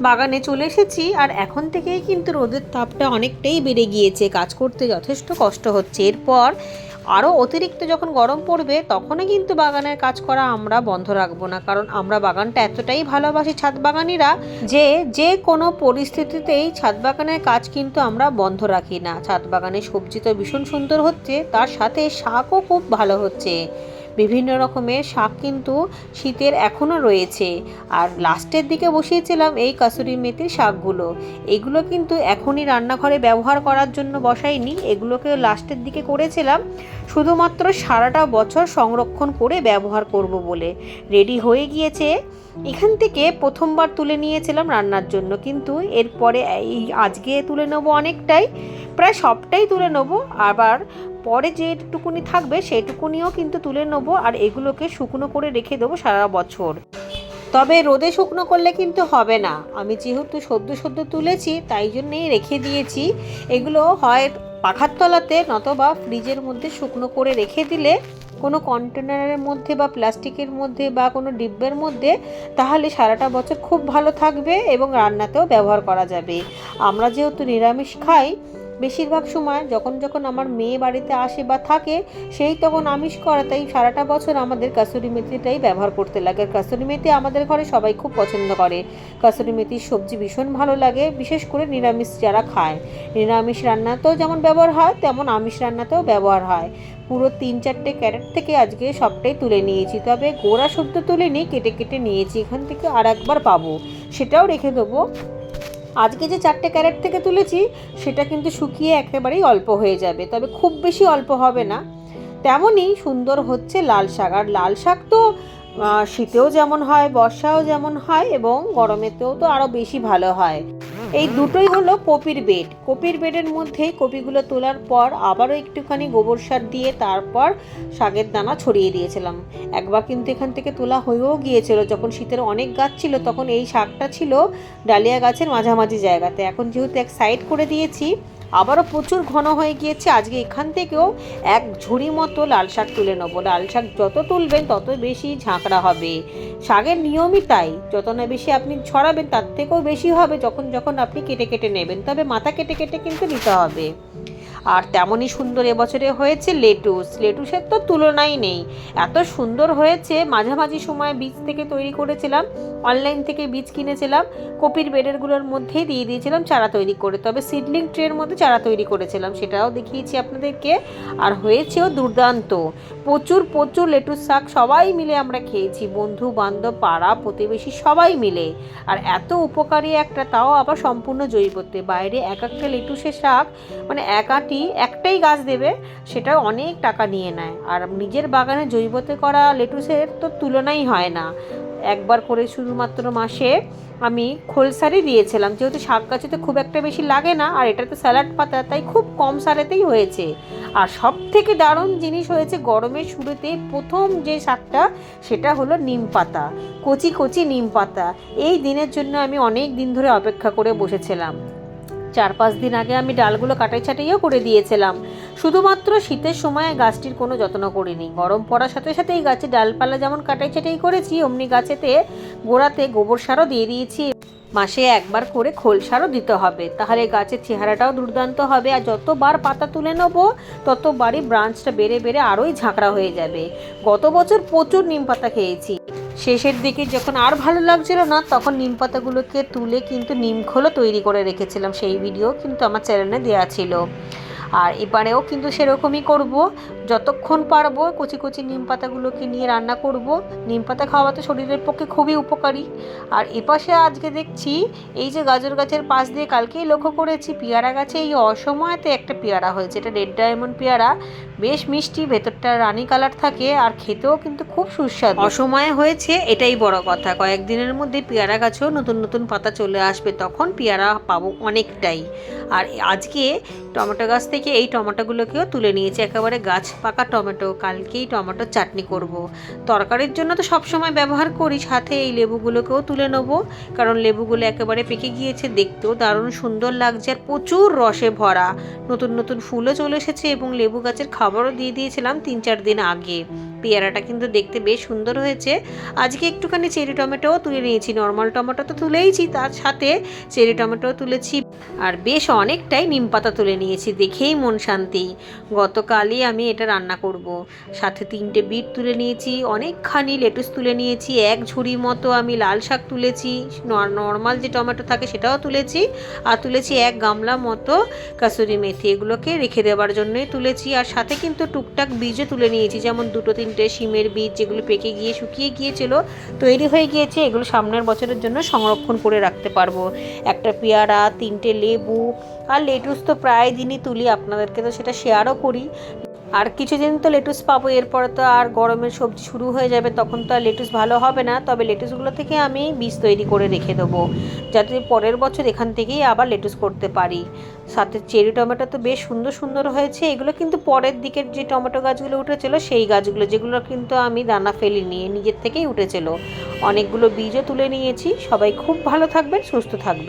বাগানে চলে এসেছি আর এখন থেকেই কিন্তু রোদের তাপটা অনেকটাই বেড়ে গিয়েছে। কাজ করতে যথেষ্ট কষ্ট হচ্ছে। এরপর আরও অতিরিক্ত যখন গরম পড়বে, তখনও কিন্তু বাগানের কাজ করা আমরা বন্ধ রাখব না। কারণ আমরা বাগানটা এতটাই ভালোবাসি ছাদ বাগানিরা যে যে কোনো পরিস্থিতিতেই ছাদ বাগানের কাজ কিন্তু আমরা বন্ধ রাখি না। ছাদ বাগানে সবজি তো ভীষণ সুন্দর হচ্ছে, তার সাথে শাকও খুব ভালো হচ্ছে। বিভিন্ন রকমের শাক কিন্তু শীতের এখনও রয়েছে। আর লাস্টের দিকে বসিয়েছিলাম এই কাসুরি মেথির শাকগুলো। এগুলো কিন্তু এখনই রান্নাঘরে ব্যবহার করার জন্য বসাইনি। এগুলোকে লাস্টের দিকে করেছিলাম। শুধুমাত্র সারাটা বছর সংরক্ষণ করে ব্যবহার করব বলে। রেডি হয়ে গিয়েছে। এখান থেকে প্রথমবার তুলে নিয়েছিলাম রান্নার জন্য। কিন্তু এরপরে এই আজকে তুলে নেব অনেকটাই। প্রায় সবটাই তুলে নেব। আবার পরে যেটুকুনি থাকবে সেটুকুনিও কিন্তু তুলে নেব আর এগুলোকে শুকনো করে রেখে দেবো সারা বছর। তবে রোদে শুকনো করলে কিন্তু হবে না। আমি যেহেতু সদ্য সদ্য তুলেছি, তাই জন্যেই রেখে দিয়েছি। এগুলো হয় পাখার তলাতে, নতবা ফ্রিজের মধ্যে শুকনো করে রেখে দিলে কোনো কন্টেনারের মধ্যে বা প্লাস্টিকের মধ্যে বা কোনো ডিব্বের মধ্যে, তাহলে সারাটা বছর খুব ভালো থাকবে এবং রান্নাতেও ব্যবহার করা যাবে। আমরা যেহেতু নিরামিষ খাই বেশিরভাগ সময় যখন যখন আমার মেয়ে বাড়িতে আসে বা থাকে, সেই তখন আমিষ করা তাই সারাটা বছর আমাদের কাসুরি মেথিটাই ব্যবহার করতে লাগে। কাসুরি মেথি আমাদের ঘরে সবাই খুব পছন্দ করে। কাসুরি মেথির সবজি ভীষণ ভালো লাগে, বিশেষ করে নিরামিষ যারা খায়। নিরামিষ রান্নাতেও যেমন ব্যবহার হয়, তেমন আমিষ রান্নাতেও ব্যবহার হয়। পুরো তিন চারটে ক্যারেট থেকে আজকে সবটাই তুলে নিয়েছি। তবে গোড়া শুদ্ধ তুলে নিয়ে কেটে কেটে নিয়েছি। এখান থেকে আর একবার পাবো। সেটাও রেখে দেবো। আজকে যে চারটে ক্যারেট থেকে তুলেছি, সেটা কিন্তু শুকিয়ে একেবারেই অল্প হয়ে যাবে। তবে খুব বেশি অল্প হবে না। তেমনই সুন্দর হচ্ছে লাল শাক। আর লাল শাক তো শীতেও যেমন হয়, বর্ষাও যেমন হয় এবং গরমেতেও তো আরও বেশি ভালো হয়। এই দুটোই হলো কপির বেড। কপির বেডের মধ্যে কপিগুলো তোলার পর আবারও একটুখানি গোবর সার দিয়ে তারপর শাকের দানা ছড়িয়ে দিয়েছিলাম। একবার কিন্তু এখান থেকে তোলা হয়েও গিয়েছিল। যখন শীতের অনেক গাছ ছিল, তখন এই শাকটা ছিল ডালিয়া গাছের মাঝামাঝি জায়গাতে। এখন যেহেতু এক সাইড করে দিয়েছি আবারও প্রচুর ঘন হয়ে গিয়েছে। আজকে এখান থেকেও এক ঝুড়ি মতো লাল শাক তুলে নেব। লাল শাক যত তুলবেন তত বেশি ঝাঁকড়া হবে। শাকের নিয়মই তাই। যত না বেশি আপনি ছড়াবেন তার থেকেও বেশি হবে যখন যখন আপনি কেটে কেটে নেবেন। তবে মাথা কেটে কেটে কিন্তু নিতে হবে। আর তেমনই সুন্দর এবছরে হয়েছে লেটুস। লেটুসের তো তুলনাই নেই। এত সুন্দর হয়েছে। মাঝামাঝি সময় বীজ থেকে তৈরি করেছিলাম। অনলাইন থেকে বীজ কিনেছিলাম। কপির বেডেরগুলোর মধ্যেই দিয়ে দিয়েছিলাম, চারা তৈরি করে। তবে সিডলিং ট্রের মধ্যে চারা তৈরি করেছিলাম, সেটাও দেখিয়েছি আপনাদেরকে। আর হয়েছেও দুর্দান্ত। প্রচুর প্রচুর লেটুস শাক সবাই মিলে আমরা খেয়েছি। বন্ধু, বান্ধব, পাড়া, প্রতিবেশী সবাই মিলে। আর এত উপকারী একটা, তাও আবার সম্পূর্ণ জৈবতে বাইরে এক একটা লেটুসের শাক মানে এক আঁটি, একটাই গাছ দেবে, সেটা অনেক টাকা নিয়ে নেয়। আর নিজের বাগানে জৈবতে করা লেটুসের তো তুলনাই হয় না। একবার করে শুধুমাত্র মাসে আমি খোল সারই দিয়েছিলাম। যেহেতু শাক গাছেতে খুব একটা বেশি লাগে না, আর এটা তো স্যালাড পাতা, তাই খুব কম সারেতেই হয়েছে। আর সব থেকে দারুণ জিনিস হয়েছে গরমের শুরুতে প্রথম যে শাকটা, সেটা হলো নিম পাতা, কচি কচি নিম পাতা। এই দিনের জন্য আমি অনেক দিন ধরে অপেক্ষা করে বসেছিলাম। চার পাঁচ দিন আগে আমি ডালগুলো কাটাই ছাটাইও করে দিয়েছিলাম। শুধুমাত্র শীতের সময় গাছটির কোনো যত্ন করিনি। গরম পড়ার সাথে সাথে এই গাছে ডালপালা যেমন কাটাই ছাটাই করেছি, অমনি গাছেতে গোড়াতে গোবর সারও দিয়ে দিয়েছি। মাসে একবার করে খোল সারও দিতে হবে। তাহলে গাছের চেহারাটাও দুর্দান্ত হবে আর যতবার পাতা তুলে নেব, ততবারই ব্রাঞ্চটা বেড়ে বেড়ে আরোই ঝাঁকড়া হয়ে যাবে। গত বছর প্রচুর নিম পাতা খেয়েছি। শেষের দিকে যখন আর ভালো লাগছিল না, তখন নিম পাতাগুলোকে তুলে কিন্তু নিমখোলও তৈরি করে রেখেছিলাম। সেই ভিডিও কিন্তু আমার চ্যানেলে দেওয়া ছিল। আর এবারেও কিন্তু সেরকমই করব। যতক্ষণ পারব কচি কচি নিম পাতাগুলোকে নিয়ে রান্না করব। নিম পাতা খাওয়া তো শরীরের পক্ষে খুবই উপকারী। আর এপাশে আজকে দেখছি এই যে গাজর গাছের পাশ দিয়ে কালকেই লক্ষ্য করেছি পেয়ারা গাছে এই অসময়তে একটা পেয়ারা হয়েছে। এটা রেড ডায়মন্ড পেয়ারা। বেশ মিষ্টি, ভেতরটা রানি কালার থাকে আর খেতেও কিন্তু খুব সুস্বাদু। অসময়ে হয়েছে এটাই বড় কথা। কয়েকদিনের মধ্যে পেয়ারা গাছেও নতুন নতুন পাতা চলে আসবে। তখন পেয়ারা পাবো অনেকটাই। আর আজকে টমেটো গাছ থেকে থেকে এই টমেটোগুলোকেও তুলে নিয়েছি। একেবারে গাছ পাকা টমেটো, কালকেই টমেটো চাটনি করব। তরকারির জন্য তো সবসময় ব্যবহার করি, সাথে এই লেবুগুলোকেও তুলে নেব। কারণ লেবুগুলো একেবারে পেকে গিয়েছে, দেখতেও দারুণ সুন্দর লাগছে আর প্রচুর রসে ভরা। নতুন নতুন ফুলও চলে এসেছে এবং লেবু গাছের খাবারও দিয়ে দিয়েছিলাম তিন চার দিন আগে। পেয়ারাটা কিন্তু দেখতে বেশ সুন্দর হয়েছে। আজকে একটুখানি চেরি টমেটোও তুলে নিয়েছি। নর্মাল টমেটো তো তুলেইছি, তার সাথে চেরি টমেটোও তুলেছি। আর বেশ অনেকটাই নিম পাতা তুলে নিয়েছি, দেখেই মন শান্তি। গতকালই আমি এটা রান্না করব। সাথে তিনটে বিট তুলে নিয়েছি, অনেকখানি লেটুস তুলে নিয়েছি, এক ঝুড়ি মতো আমি লাল শাক তুলেছি নর্মাল যে টমেটো থাকে সেটাও তুলেছি, আর তুলেছি এক গামলা মতো কাসুরি মেথি। এগুলোকে রেখে দেওয়ার জন্যই তুলেছি, আর সাথে কিন্তু টুকটাক বীজও তুলে নিয়েছি, যেমন দুটো তিনটে শিমের বীজ যেগুলো পেকে গিয়ে শুকিয়ে গিয়েছিল, তৈরি হয়ে গিয়েছে, এগুলো সামনের বছরের জন্য সংরক্ষণ করে রাখতে পারব। একটা পেয়ারা, তিনটে লেবু আর লেটুস তো প্রায় দিনই তুলি আপনাদেরকে, তো সেটা শেয়ারও করি। আর কিছুদিন তো লেটুস পাবো, এরপরে তো আর গরমের সবজি শুরু হয়ে যাবে, তখন তো আর লেটুস ভালো হবে না। তবে লেটুসগুলো থেকে আমি বীজ তৈরি করে রেখে দেবো, যাতে পরের বছর এখান থেকেই আবার লেটুস করতে পারি। সাথে চেরি টমেটো তো বেশ সুন্দর সুন্দর হয়েছে, এগুলো কিন্তু পরের দিকের যে টমেটো গাছগুলো উঠেছিল, সেই গাছগুলো, যেগুলো কিন্তু আমি দানা ফেলিনি নিজের থেকেই উঠেছিল। অনেকগুলো বীজও তুলে নিয়েছি, সবাই খুব ভালো থাকবেন, সুস্থ থাকবেন।